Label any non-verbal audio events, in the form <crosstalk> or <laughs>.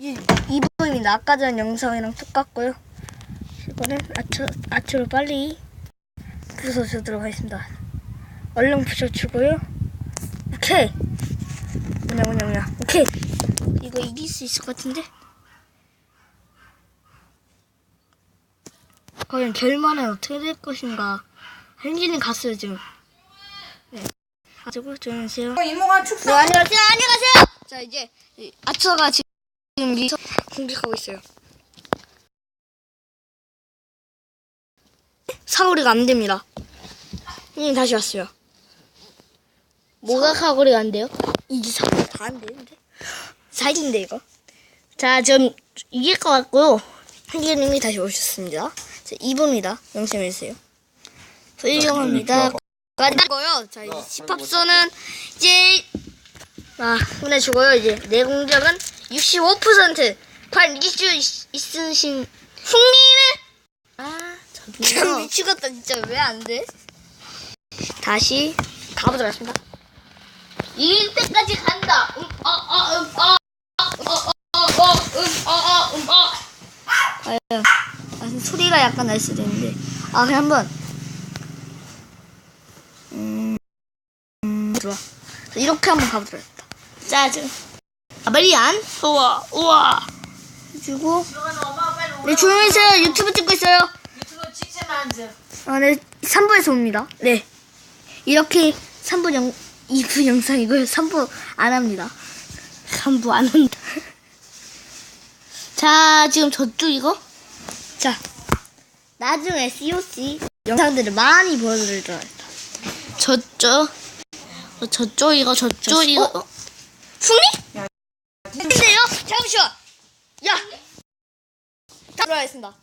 이, 이 부분입니다. 아까 전 영상이랑 똑같고요. 이거는 아초, 아초로 빨리 부숴주도록 하겠습니다. 얼른 부셔주고요. 오케이. 뭐냐, 뭐냐, 뭐냐. 오케이. 이거 이길 수 있을 것 같은데? 과연 결말은 어떻게 될 것인가. 현진이 갔어요, 지금. 네. 가지고 조용히세요. 어, 이모가 축사 네, 안녕하세요. 안녕하세요. 자, 이제 이 아처가 지금 이 공격하고 있어요. 사거리가 안 됩니다. 형님 다시 왔어요. 뭐가 사거리가 안 돼요? 이게 사거리 다안 되는데? 사이인데 이거. 자, 좀 이길 것 같고요. 한기님이 다시 오셨습니다. 자, 2부입니다. 영심해주세요. 훌륭합니다. 끝나고요. 자, 이 집합선은 이제 아, 끝내주고요. 이제 내 공격은 65% 과연 이길 수 있- 있으신 흥미는 아, 참 미치겠다 진짜 왜 안 돼? 다시 가보도록 하겠습니다. 이길 때까지 간다. 음, 어, 어, 음, 어. 어, 어, 어, 어, 음, 어, 어, 음, 어. 과연 아, 소리가 약간 날 수도 있는데 아 그냥 한번 음, 음 좋아 자, 이렇게 한번 가보도록 하겠다 짜증 아벨리안 우와, 우와. 그리고 네 조용히 해주세요 유튜브 찍고 있어요 유튜브 찍지만 앉아 아 네 3부에서 옵니다 네 이렇게 3부 영 2부 영상이고요 3부 안 합니다 3부 안 한다. <laughs> 자, 지금 저쪽 이거? 자 나중에 COC 영상들을 많이 보여드릴 니다 저쪽. 어, 저쪽 이거, 저쪽 이거. 어? 승리? 근데요? 잠시만. 야. 다 들어가겠습니다.